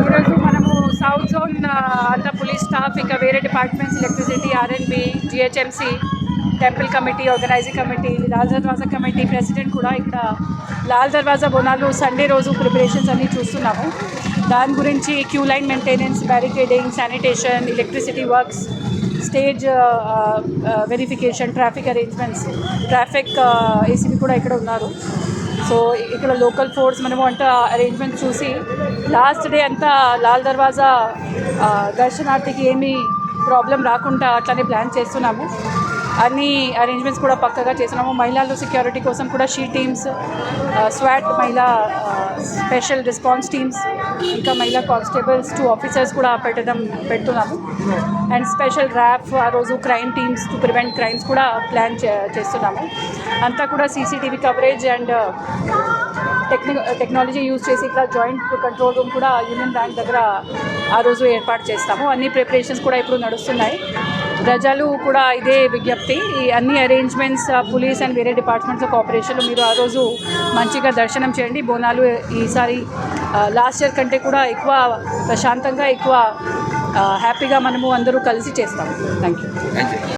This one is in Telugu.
ఈరోజు మనము సౌత్ జోన్ అంతా పోలీస్ స్టాఫ్ ఇంకా వేరే departments electricity RNB GHMC temple committee organising committee Lal Darwaza committee president కూడా ఇక్కడ లాల్ దర్వాజా బోనాలు సండే రోజు ప్రిపరేషన్స్ అన్నీ చూస్తున్నాము. దాని గురించి queue line maintenance barricading sanitation electricity works stage verification traffic arrangements traffic ACB కూడా ఇక్కడ ఉన్నారు. సో ఇక్కడ లోకల్ ఫోర్స్ మనము అంట అరేంజ్మెంట్ చూసి లాస్ట్ డే అంతా లాల్ దర్వాజా దర్శనార్థికి ఏమీ ప్రాబ్లం రాకుండా అట్లనే ప్లాన్ చేస్తున్నాము. అన్ని అరేంజ్మెంట్స్ కూడా పక్కగా చేస్తున్నాము. మహిళలు సెక్యూరిటీ కోసం కూడా షీ టీమ్స్ స్వాట్ మహిళా స్పెషల్ రెస్పాన్స్ టీమ్స్ ఇంకా మహిళా కానిస్టేబుల్స్ టూ ఆఫీసర్స్ కూడా పెట్టడం పెడుతున్నాము. అండ్ స్పెషల్ ర్యాప్ ఆ రోజు crime teams to prevent crimes కూడా ప్లాన్ చే- చేస్తున్నాము. అంతా కూడా సీసీటీవీ కవరేజ్ అండ్ టెక్ని టెక్నాలజీ యూజ్ చేసి ఇక్కడ జాయింట్ కంట్రోల్ రూమ్ కూడా యూనియన్ బ్యాంక్ దగ్గర ఆ రోజు ఏర్పాటు చేస్తాము. అన్ని ప్రిపరేషన్స్ కూడా ఇప్పుడు నడుస్తున్నాయి. ప్రజలు కూడా ఇదే విజ్ఞప్తి. ఈ అన్ని అరేంజ్మెంట్స్ పోలీస్ అండ్ వేరే డిపార్ట్మెంట్స్ కోఆపరేషన్లో మీరు ఆ రోజు మంచిగా దర్శనం చేయండి. బోనాలు ఈసారి లాస్ట్ ఇయర్ కంటే కూడా ఎక్కువ ప్రశాంతంగా ఎక్కువ హ్యాపీగా మనము అందరూ కలిసి చేస్తాము. Thank you thank you